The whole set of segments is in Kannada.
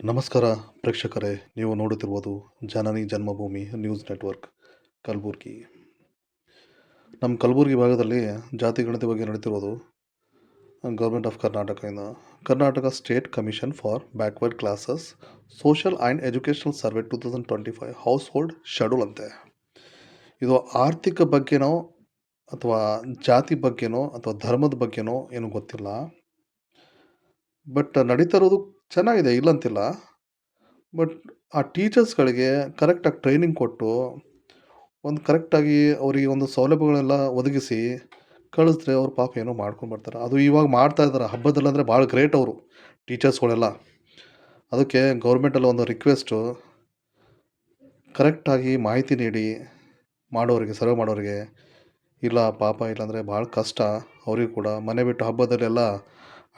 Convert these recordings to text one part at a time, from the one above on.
ನಮಸ್ಕಾರ ಪ್ರೇಕ್ಷಕರೇ, ನೀವು ನೋಡುತ್ತಿರುವುದು ಜನನಿ ಜನ್ಮಭೂಮಿ ನ್ಯೂಸ್ ನೆಟ್ವರ್ಕ್, ಕಲಬುರ್ಗಿ. ನಮ್ಮ ಕಲಬುರ್ಗಿ ಭಾಗದಲ್ಲಿ ಜಾತಿ ಗಣತಿ ಬಗ್ಗೆ ನಡೀತಿರೋದು ಗೌರ್ಮೆಂಟ್ ಆಫ್ ಕರ್ನಾಟಕದಿಂದ Karnataka state commission for backward classes social and educational survey two thousand twenty five household schedule ಅಂತೆ. ಇದು ಆರ್ಥಿಕ ಬಗ್ಗೆನೋ ಅಥವಾ ಜಾತಿ ಬಗ್ಗೆನೋ ಅಥವಾ ಧರ್ಮದ ಬಗ್ಗೆನೋ ಏನೂ ಗೊತ್ತಿಲ್ಲ. ಬಟ್ ನಡೀತಾ ಇರೋದು ಚೆನ್ನಾಗಿದೆ, ಇಲ್ಲಂತಿಲ್ಲ. ಬಟ್ ಆ ಟೀಚರ್ಸ್ಗಳಿಗೆ ಕರೆಕ್ಟಾಗಿ ಟ್ರೈನಿಂಗ್ ಕೊಟ್ಟು, ಒಂದು ಕರೆಕ್ಟಾಗಿ ಅವರಿಗೆ ಒಂದು ಸೌಲಭ್ಯಗಳೆಲ್ಲ ಒದಗಿಸಿ, ಕಳಿಸಿದ್ರೆ ಅವ್ರು ಪಾಪ ಏನೋ ಮಾಡ್ಕೊಂಡು ಬರ್ತಾರೆ. ಅದು ಇವಾಗ ಮಾಡ್ತಾ ಇದ್ದಾರೆ. ಹಬ್ಬದಲ್ಲಂದರೆ ಭಾಳ ಗ್ರೇಟ್ ಅವರು ಟೀಚರ್ಸ್ಗಳೆಲ್ಲ. ಅದಕ್ಕೆ ಗೌರ್ಮೆಂಟಲ್ಲಿ ಒಂದು ರಿಕ್ವೆಸ್ಟು, ಕರೆಕ್ಟಾಗಿ ಮಾಹಿತಿ ನೀಡಿ, ಮಾಡೋರಿಗೆ, ಸರ್ವ್ ಮಾಡೋರಿಗೆ, ಇಲ್ಲ ಪಾಪ ಇಲ್ಲಾಂದರೆ ಭಾಳ ಕಷ್ಟ. ಅವ್ರಿಗೆ ಕೂಡ ಮನೆ ಬಿಟ್ಟು ಹಬ್ಬದಲ್ಲೆಲ್ಲ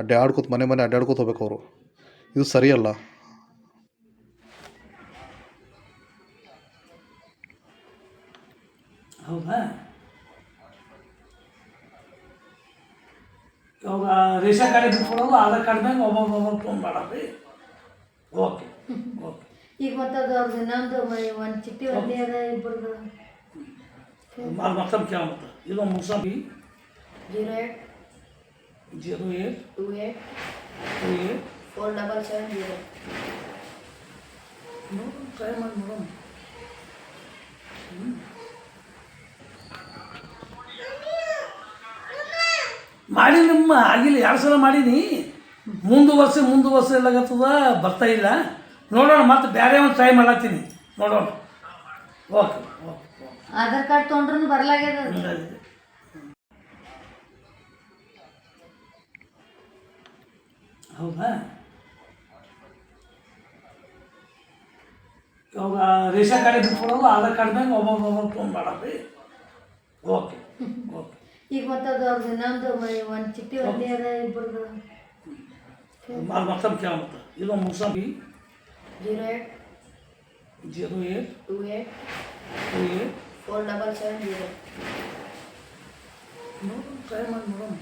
ಅಡ್ಡಾಡ್ಕೊತ, ಮನೆ ಮನೆ ಅಡ್ಡಾಡ್ಕೊತ ಹೋಗ್ಬೇಕು ಅವರು. ಇದು ಸರಿಯಲ್ಲ. ಹೌದಾ? ಇವಾಗ ರೇಷನ್ ಕಾರ್ಡ್ ಬಿಟ್ಕೊಡೋದು ಆಧಾರ್ ಕಾರ್ಡ್ ಮ್ಯಾಗ ಒಬ್ಬೊಬ್ಬ ಒಬ್ಬೊಬ್ಬ ಫೋನ್ ಮಾಡಪ್ರಿ ಓಕೆ ಓಕೆ. ಈಗ ಮತ್ತೆ ಅದು ಅವ್ರದ್ದು ಇನ್ನೊಂದು ಒಂದು ಚಿಟ್ಟಿ ಒಂದೇ ಅದ ಇಬ್ಬರದು. ಅದು ಮತ್ತೊಮ್ಮೆ ಕೇಳ ಮತ್ತೆ ಇದು ಮುಸಾಬಿ zero eight. Zero eight. Two eight. Two eight. Four double seven zero try ಮಾಡಿ ನೋಡೋಣ ಆಗಿಲ್ಲ ಎರಡು ಸಲ ಮಾಡೀನಿ. ಮುಂದುವರ್ಸಿ ಮುಂದುವರ್ಸಿ ಎಲ್ಲಾಗತ್ತದ ಬರ್ತಾ ಇಲ್ಲ. ನೋಡೋಣ ಮತ್ತೆ ಬೇರೆ ಒಂದು ಟ್ರೈ ಮಾಡತ್ತೀನಿ. ನೋಡೋಣ. ಓಕೆ ಓಕೆ ಆಧಾರ್ ಕಾರ್ಡ್ ತೊಗೊಂಡ್ರೂ ಬರ್ಲಾಗ್ಯದ. ಹೌದಾ? ರೇಷನ್ ಕಾರ್ಡ್ ಬಿಟ್ಕೊಡೋದು ಆಧಾರ್ ಕಾರ್ಡ್ ಮ್ಯಾಗ ಒಬ್ಬೊಬ್ಬ ಒಬ್ಬೊಬ್ಬ ಫೋನ್ ಮಾಡಪ್ರಿ ಓಕೆ ಓಕೆ ಈಗ ಮತ್ತೆ ಅದು ಅವ್ರದ್ದು ಇನ್ನೊಂದು ಒಂದು ಚಿಟ್ಟಿ ಒಂದೇ ಅದ ಇಬ್ಬರದು ಅದು ಮತ್ತೊಮ್ಮೆ ಕೇಳ ಮತ್ತೆ. ಇದು mosambi zero eight zero eight two eight two eight four double seven zero ನೋಡು ಟ್ರೈ ಮಾಡಿ ನೋಡೋಣ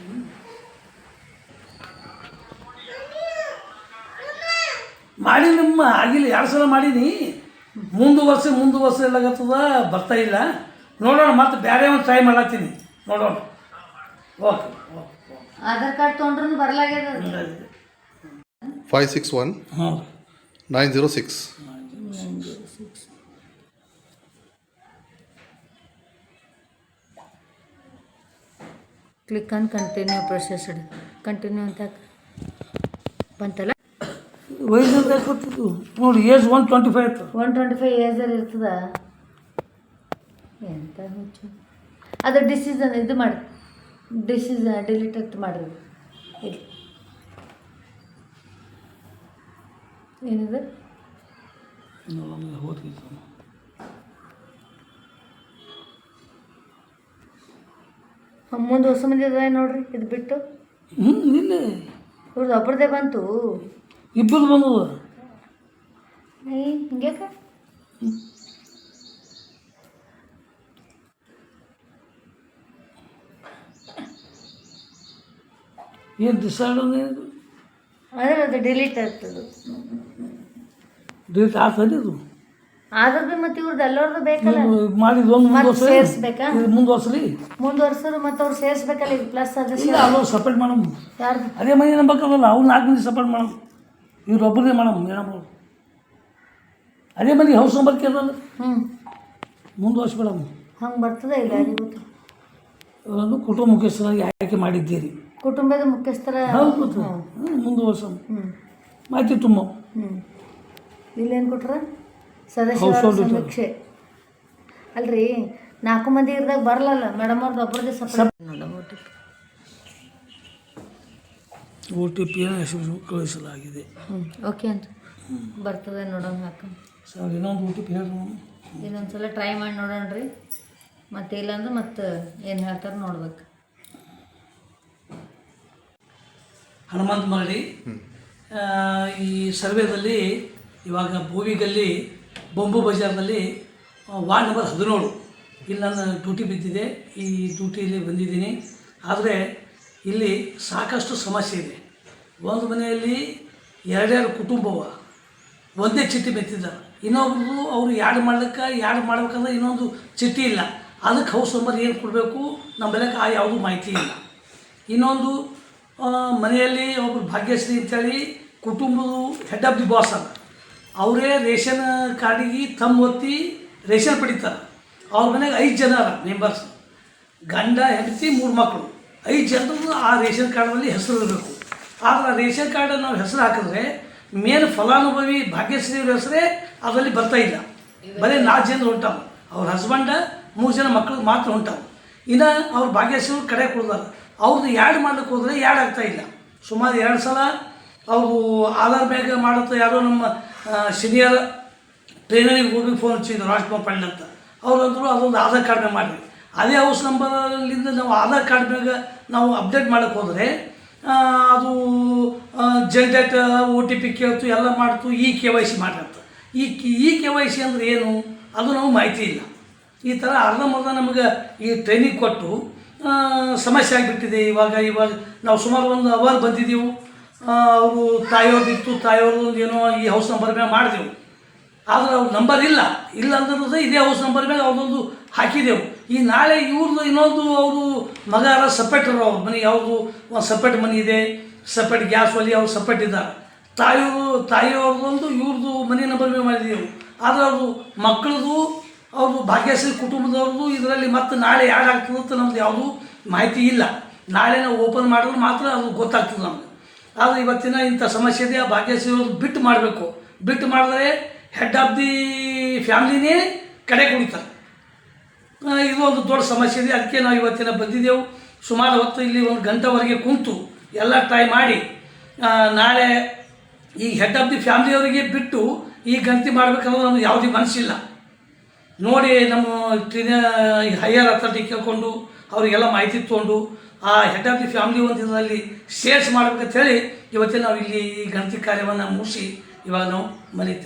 ಮಾಡಿ ನಮ್ಮ ಆಗಿಲ್ಲ ಎರಡು ಸಲ ಮಾಡೀನಿ. ಮುಂದುವರ್ಸಿ ಮುಂದುವರ್ಸಿ ಎಲ್ಲಾಗತ್ತದ ಬರ್ತಾ ಇಲ್ಲ. ನೋಡೋಣ ಮತ್ತೆ ಬೇರೆ ಒಂದು ಟ್ರೈ ಮಾಡತ್ತೀನಿ ನೋಡೋಣ. ಓಕೆ ಆಧಾರ್ ಕಾರ್ಡ್ ತೊಗೊಂಡ್ರು ಬರಲಾಗ್ಯದ. ಫೈವ್ ಸಿಕ್ಸ್ ಒನ್ ಹಾಂ. Nine zero six click on continue processed continue ಅಂತ ಬಂತಲ್ಲ? ವಯಸ್ಸು ಗೊತ್ತಿತ್ತು ನೋಡಿ ಏಜ್ ಒನ್ ಟ್ವೆಂಟಿ ಫೈವ್ ಇತ್ತು. ಒನ್ ಟ್ವೆಂಟಿ ಫೈವ್ ಏಜಲ್ಲಿ ಇರ್ತದ? ಎಂತ ಹುಚ್ಚು. ಅದು ಡಿಸಿಸನ್ ಇದು ಮಾಡಿ. ಡಿಸಿಷನ್ ಡಿಲೀಟ್ ಅಂತ ಮಾಡಿದ್ರು ಇಲ್ಲಿ. ಏನಿದೆ? ಮುಂದೆ ಹೊಸ ಮಂದಿ ಅದ ನೋಡ್ರಿ? ಇದು ಬಿಟ್ಟು? ಹ್ಞೂ ಇಲ್ಲ ಇವ್ರದ್ದು ಒಬ್ರದೇ ಬಂತು. ಇಬ್ಬರು ಬಂದದ ಏನು ಡಿಸೈಡ್ ಇದು? ಅದೇ ಅದು ಡಿಲೀಟ್ ಆಗ್ತದೆ ಡೇಟ್ ಆಗ್ತದೆ ಇದು ಆದ್ರೂ ಭೀ ಮತ್ತೆ ಇವ್ರದ್ದು ಎಲ್ಲರದು ಬೇಕಲ್ಲ? ಮಾಡಿ ಒಂದು ಮುಂದುವರ್ಸ? ಸೇರಿಸ್ಬೇಕಾ? ಇದು ಮುಂದುವರ್ಸ್ರಿ ಮುಂದುವರ್ಸರು ಮತ್ತೆ ಅವ್ರು ಸೇರಿಸ್ಬೇಕಲ್ಲ ಈಗ ಪ್ಲಸ್ ಇಲ್ಲ ಸದಸ್ಯ ಅದು ಸಪ್ರೇಟ್ ಮಾಡಮ್ ಯಾರು ಅದೇ ಮನೆ ನಂಬಕ್ಕಲ್ಲ ಅವ್ರು ನಾಲ್ಕು ಮಂದಿ ಸಪ್ರೇಟ್ ಮಾಡಮ್ ಇವ್ರು ಮೇಡಮ್ ಮಾಡಮ್ ಮೇಡಮ್ ಅವ್ರು. ಅದೇ ಮನೆ ಹೌಸ್ ನಂಬರ್ ಕೇಳಲ್ಲ ಹ್ಞೂ ಮುಂದುವರ್ಸ್ಬೇಡಮ್ ಹಂಗೆ ಬರ್ತದೆ ಇಲ್ಲ ಯಾರಿಗೂ ಕುಟುಂಬ ಮುಖ್ಯಸ್ಥರಾಗಿ ಆಯ್ಕೆ ಮಾಡಿದ್ದೀರಿ. ಕುಟುಂಬದ ಮುಖ್ಯಸ್ಥರ ಹೌದು ಗೊತ್ತು ಹ್ಞೂ ಮಾಹಿತಿ ತುಂಬ. ಹ್ಞೂ ಇಲ್ಲೇನು ಕೊಟ್ರ? ಸದಸ್ಯ Household ಸಮೀಕ್ಷೆ. ಅಲ್ರಿ ನಾಲ್ಕು ಮಂದಿ ಇರ್ದಾಗ ಬರಲ್ಲಲ್ಲ ಮೇಡಮ್ ಅವ್ರದ್ದು ಒಬ್ಬರದೇ ಸಪ್ರೇಟ್ ಓ ಟಿ ಪಿಯನ್ನು ಕಳಿಸಲಾಗಿದೆ. ಹ್ಞೂ ಓಕೆ ಅಂತ. ಬರ್ತದೆ ನೋಡೋಣ ಹಾಕ ಸರ್ ಇನ್ನೊಂದು ಓ ಟಿ ಪಿ ಹೇಳಿ ಇನ್ನೊಂದು ಸಲ ಟ್ರೈ ಮಾಡಿ ನೋಡೋಣ ರೀ ಮತ್ತೆ ಇಲ್ಲಾಂದ್ರೆ ಮತ್ತೆ ಏನು ಹೇಳ್ತಾರೆ ನೋಡ್ಬೇಕು. ಹನುಮಂತ ಮರಳಿ ಈ ಸರ್ವೇದಲ್ಲಿ ಇವಾಗ ಭೂವಿಗಲ್ಲಿ ಬೊಂಬು ಬಜಾರ್ನಲ್ಲಿ ವಾರ್ಡ್ ನಂಬರ್ ಹದಿನೇಳು. ಇಲ್ಲಿ ನನ್ನ ಡ್ಯೂಟಿ ಬಿದ್ದಿದೆ. ಈ ಡ್ಯೂಟಿಯಲ್ಲಿ ಬಂದಿದ್ದೀನಿ. ಆದರೆ ಇಲ್ಲಿ ಸಾಕಷ್ಟು ಸಮಸ್ಯೆ ಇದೆ. ಒಂದು ಮನೆಯಲ್ಲಿ ಎರಡೆರಡು ಕುಟುಂಬವ, ಒಂದೇ ಚಿಟ್ಟಿ ಮೆತ್ತಿದ್ದಾರೆ ಇನ್ನೊಬ್ರು ಅವರು ಯಾರು ಮಾಡ್ಲಿಕ್ಕೆ ಯಾರು ಮಾಡ್ಬೇಕಂದ್ರೆ ಇನ್ನೊಂದು ಚಿಟ್ಟಿ ಇಲ್ಲ. ಅದಕ್ಕೆ ಹೌಸ್ ನಂಬರ್ ಏನು ಕೊಡಬೇಕು? ನಮ್ಮ ಬೆಲೆಗೆ ಆ ಯಾವುದೂ ಮಾಹಿತಿ ಇಲ್ಲ. ಇನ್ನೊಂದು ಮನೆಯಲ್ಲಿ ಒಬ್ಬರು ಭಾಗ್ಯಶ್ರೀ ಅಂತೇಳಿ ಕುಟುಂಬದ ಹೆಡ್ ಆಫ್ ದಿ ಬಾಸ್ ಅದ. ಅವರೇ ರೇಷನ್ ಕಾರ್ಡಿಗೆ ತಮ್ಮ ಒತ್ತಿ ರೇಷನ್ ಪಡಿತಾರೆ. ಅವ್ರ ಮನೆಗೆ ಐದು ಜನ ಮೆಂಬರ್ಸ್ ಗಂಡ, ಹೆಂಡತಿ, ಮೂರು ಮಕ್ಕಳು ಐದು ಜನರದ್ದು ಆ ರೇಷನ್ ಕಾರ್ಡಲ್ಲಿ ಹೆಸರು ಇರಬೇಕು. ಆದರೆ ರೇಷನ್ ಕಾರ್ಡ್ ನಾವು ಹೆಸರು ಹಾಕಿದ್ರೆ ಮೇನ್ ಫಲಾನುಭವಿ ಭಾಗ್ಯಶ್ರೀ ಅವ್ರ ಹೆಸರೇ ಅದರಲ್ಲಿ ಬರ್ತಾ ಇಲ್ಲ. ಬರೀ ನಾಲ್ಕು ಜನರು ಹೊಂಟವು ಅವ್ರ ಹಸ್ಬೆಂಡ ಮೂರು ಜನ ಮಕ್ಕಳು ಮಾತ್ರ ಹೊಂಟವು ಇನ್ನು ಅವ್ರ ಭಾಗ್ಯಶ್ರೀ ಕಡೆ ಕೊಡ್ದಾರ ಅವ್ರದ್ದು ಯಾಡ್ ಮಾಡ್ಲಿಕ್ಕೆ ಹೋದರೆ ಯಾಡ್ ಆಗ್ತಾ ಇಲ್ಲ. ಸುಮಾರು ಎರಡು ಸಲ ಅವರು ಆಧಾರ್ ಬ್ಯಾಗ್ ಮಾಡುತ್ತ ಯಾರೋ ನಮ್ಮ ಸೀನಿಯರ್ ಟ್ರೈನರಿಗೆ ಹೋಗಿ ಫೋನ್ ಹಚ್ಚಿದ್ರು, ರಾಜ್ಕುಮಾರ್ ಪಾಂಡೆ ಅಂತ. ಅವ್ರು ಅಂದರು ಅದೊಂದು ಆಧಾರ್ ಕಾರ್ಡ್ ಮ್ಯಾಗ ಮಾಡಿರಿ. ಅದೇ ಹೌಸ್ ನಂಬರಲ್ಲಿಂದ ನಾವು ಆಧಾರ್ ಕಾರ್ಡ್ ಮ್ಯಾಗ ನಾವು ಅಪ್ಡೇಟ್ ಮಾಡಕ್ಕೆ ಹೋದರೆ ಅದು ಜನ್ರೇಟ್ ಒ ಟಿ ಪಿ ಕೇಳ್ತು, ಎಲ್ಲ ಮಾಡ್ತು, ಈ ಕೆ ವೈ ಸಿ ಮಾಡಿರಂತ ಈ ಈ ಕೆ ವೈ ಸಿ ಅಂದ್ರೆ ಏನು? ಅದು ನಮಗೆ ಮಾಹಿತಿ ಇಲ್ಲ. ಈ ಥರ ಅರ್ಧಂಬರ್ಧ ನಮಗೆ ಈ ಟ್ರೈನಿಂಗ್ ಕೊಟ್ಟು ಸಮಸ್ಯೆ ಆಗಿಬಿಟ್ಟಿದೆ ಇವಾಗ ಇವಾಗ ನಾವು ಸುಮಾರು ಒಂದು ಅವರ್ ಬಂದಿದ್ದೆವು ಅವರು ತಾಯಿಯವ್ರದ್ದು ಒಂದು ಏನೋ ಈ ಹೌಸ್ ನಂಬರ್ ಮೇಲೆ ಮಾಡಿದೆವು. ಆದ್ರೆ ಅವ್ರ ನಂಬರ್ ಇಲ್ಲ. ಇಲ್ಲ ಅಂದ್ರೆ ಇದೇ ಹೌಸ್ ನಂಬರ್ ಮೇಲೆ ಅವ್ರದೊಂದು ಹಾಕಿದೆವು ಈ ನಾಳೆ ಇವ್ರದ್ದು ಇನ್ನೊಂದು ಅವರು ಮಗ ಅರ ಸಪ್ರೇಟರು ಅವ್ರ ಮನೆ. ಯಾವುದು? ಒಂದು ಸಪ್ರೇಟ್ ಮನೆ ಇದೆ. ಸಪ್ರೇಟ್ ಗ್ಯಾಸ್ ಒಲಿ ಅವ್ರು ಸಪ್ರೇಟ್ ಇದ್ದಾರೆ. ತಾಯಿಯವರು ತಾಯಿಯವ್ರದ್ದೊಂದು ಇವ್ರದ್ದು ಮನೆ ನಂಬರ್ ಮೇಲೆ ಮಾಡಿದೆವು ಆದರೆ ಅವರು ಮಕ್ಕಳದು ಅವ್ರದ್ದು ಭಾಗ್ಯಶ್ರೀ ಕುಟುಂಬದವ್ರದ್ದು ಇದರಲ್ಲಿ ಮತ್ತೆ ನಾಳೆ ಯಾರಾಗ್ತದೆ ಅಂತ ನಮ್ದು ಯಾವುದು ಮಾಹಿತಿ ಇಲ್ಲ. ನಾಳೆ ನಾವು ಓಪನ್ ಮಾಡಿದ್ರೆ ಮಾತ್ರ ಅದು ಗೊತ್ತಾಗ್ತದೆ ನಮ್ಗೆ. ಆದರೆ ಇವತ್ತಿನ ಇಂಥ ಸಮಸ್ಯೆ ಇದೆ. ಆ ಭಾಗ್ಯಶ್ರೀ ಅವ್ರದ್ದು ಬಿಟ್ಟು ಮಾಡಬೇಕು. ಬಿಟ್ಟು ಮಾಡಿದ್ರೆ ಹೆಡ್ ಆಫ್ ದಿ ಫ್ಯಾಮ್ಲಿನೇ ಕಡೆ ಕುಡಿತಾರೆ ಇದು ಒಂದು ದೊಡ್ಡ ಸಮಸ್ಯೆ ಇದೆ. ಅದಕ್ಕೆ ನಾವು ಇವತ್ತಿನ ಬಂದಿದ್ದೆವು. ಸುಮಾರು ಹೊತ್ತು ಇಲ್ಲಿ ಒಂದು ಗಂಟೆವರೆಗೆ ಕುಂತು ಎಲ್ಲ ಟ್ರೈ ಮಾಡಿ ನಾಳೆ ಈ ಹೆಡ್ ಆಫ್ ದಿ ಫ್ಯಾಮ್ಲಿಯವರಿಗೆ ಬಿಟ್ಟು ಈ ಗಣತಿ ಮಾಡಬೇಕನ್ನೋದು ನಮ್ಗೆ ಯಾವುದೇ ಮನಸ್ಸಿಲ್ಲ. ನೋಡಿ ನಮ್ಮ ಟ್ರೀನ ಹೈಯರ್ ಅಥಾರಿಟಿ ಕೇಳ್ಕೊಂಡು ಅವರಿಗೆಲ್ಲ ಮಾಹಿತಿ ತೊಗೊಂಡು ಆ ಹೆಡ್ ಆಫ್ ದಿ ಫ್ಯಾಮ್ಲಿ ಒಂದು ಇದರಲ್ಲಿ ಸೇರ್ಸ್ ಮಾಡ್ಬೇಕಂತ ಹೇಳಿ ಇವತ್ತಿನ ನಾವು ಇಲ್ಲಿ ಈ ಗಣತಿ ಕಾರ್ಯವನ್ನು ಮುಗಿಸಿ ಇವಾಗ ನಾವು ಮನೆಗೆ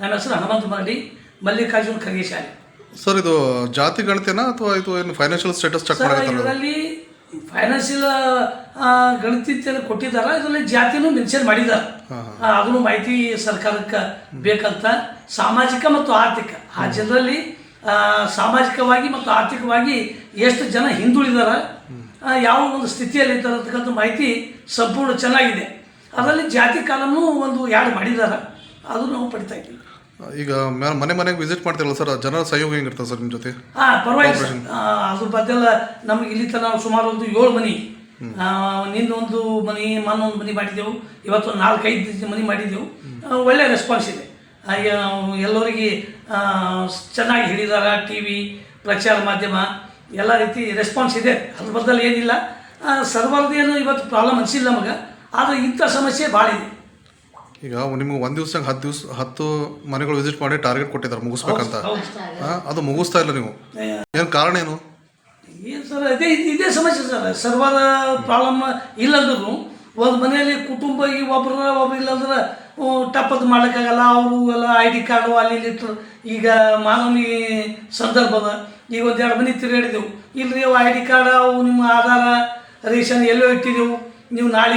ನನ್ನ ಹೆಸರು ಹನುಮಂತ ಮಾಡಿ ಮಲ್ಲಿಕಾರ್ಜುನ್ ಖರ್ಗೆ ಶಾಲೆ ಸರ್ ಇದು ಜಾತಿ ಗಣತಿನ ಅಥವಾ ಇದು ಏನು ಫೈನಾನ್ಷಿಯಲ್ ಸ್ಟೇಟಸ್ ಚೆಕ್ ಸರ್ ಇದರಲ್ಲಿ ಫೈನಾನ್ಷಿಯಲ್ ಗಣತಿ ಅಂತ ಕೊಟ್ಟಿದ್ದಾರೆ? ಇದರಲ್ಲಿ ಜಾತಿನೂ ಮೆನ್ಷನ್ ಮಾಡಿದ್ದಾರೆ? ಆ, ಅದನ್ನು ಮಾಹಿತಿ ಸರ್ಕಾರಕ್ಕೆ ಬೇಕಂತ ಸಾಮಾಜಿಕ ಮತ್ತು ಆರ್ಥಿಕ. ಆ ಜನರಲ್ಲಿ ಆ, ಸಾಮಾಜಿಕವಾಗಿ ಮತ್ತು ಆರ್ಥಿಕವಾಗಿ ಎಷ್ಟು ಜನ ಹಿಂದುಳಿದಾರ ಆ, ಯಾವ ಒಂದು ಸ್ಥಿತಿಯಲ್ಲಿ ಇದ್ದಾರೆ ಅಂತಕ್ಕಂಥ ಮಾಹಿತಿ ಸಂಪೂರ್ಣ ಚೆನ್ನಾಗಿದೆ. ಅದರಲ್ಲಿ ಜಾತಿ ಕಾಲಮು ಒಂದು ಯಾರು ಮಾಡಿದ್ದಾರೆ ಅದು ನಾವು ಪಡಿತಾ ಇದ್ದೀವಿ. ಈಗ ಮನೆ ಮನೆಗೆ ವಿಸಿಟ್ ಮಾಡ್ತಿರಲ್ಲ ಸರ್ ಜನರ ಸಹಯೋಗ ಹೆಂಗಿರ್ತದೆ ಸರ್ ನಿಮ್ಮ ಜೊತೆ? ಹಾಂ ಪರವಾಗಿಲ್ಲ ಸರ್ ಆ, ಅದ್ರ ಬದ್ದೆಲ್ಲ ನಮ್ಗೆ ಇಲ್ಲಿ ತನಕ ಸುಮಾರು ಒಂದು ಏಳು ಮನಿ. ಆ, ನಿನ್ನೊಂದು ಮನಿ ಮನ್ನೊಂದು ಮನಿ ಮಾಡಿದೆವು ಇವತ್ತು ನಾಲ್ಕೈದು ಮನಿ ಮಾಡಿದೆವು ಆ, ಒಳ್ಳೆ ರೆಸ್ಪಾನ್ಸ್ ಇದೆ. ಎಲ್ಲರಿಗೆ ಆ, ಚೆನ್ನಾಗಿ ಹಿಡಿದಾರ ಟಿ ವಿ ಪ್ರಚಾರ ಮಾಧ್ಯಮ ಎಲ್ಲ ರೀತಿ ರೆಸ್ಪಾನ್ಸ್ ಇದೆ. ಅದ್ರ ಬದ್ದಲ್ಲಿ ಏನಿಲ್ಲ. ಸರ್ವರ್ದು ಏನು ಇವತ್ತು ಪ್ರಾಬ್ಲಮ್ ಅನಿಸಿಲ್ಲ ನಮಗೆ. ಆದರೆ ಇಂಥ ಸಮಸ್ಯೆ ಭಾಳ ಇದೆ. ಈಗ ನಿಮ್ಗೆ ಒಂದು ದಿವ್ಸ ಹತ್ತು ದಿವ್ಸ ಹತ್ತು ಮನೆಗಳು ವಿಸಿಟ್ ಮಾಡಿ ಟಾರ್ಗೆಟ್ ಕೊಟ್ಟಿದ್ದಾರೆ ಮುಗಿಸ್ಬೇಕಂತ. ಅದು ಮುಗಿಸ್ತಾ ಇಲ್ಲ ನೀವು. ಏನು ಕಾರಣ ಏನು? ಏನು ಸರ್ ಅದೇ ಇದ್- ಇದೇ ಸಮಸ್ಯೆ ಸರ್ ಸರ್ವರ್ ಪ್ರಾಬ್ಲಮ್ ಇಲ್ಲಂದ್ರೂ ಒಂದು ಮನೆಯಲ್ಲಿ ಕುಟುಂಬ ಈ ಒಬ್ಬರ ಒಬ್ರು ಇಲ್ಲಂದ್ರೆ ಟಪ್ಪದ್ ಮಾಡೋಕ್ಕಾಗಲ್ಲ ಅವರು ಎಲ್ಲ ಐ ಡಿ ಕಾರ್ಡು ಅಲ್ಲಿ ಇಲ್ಲಿ ಇಟ್ಟು ಈಗ ಮಾನವನಿ ಸಂದರ್ಭದ ಈಗ ಒಂದು ಎರಡು ಮನೆ ತಿರುಗಾಡಿದೆವು. ಇಲ್ರಿ ಅವು ಐ ಡಿ ಕಾರ್ಡ್ ಅವು ನಿಮ್ಮ ಆಧಾರ ರೇಷನ್ ಎಲ್ಲೋ ಇಟ್ಟಿದ್ದೆವು ನೀವು ನಾಳೆ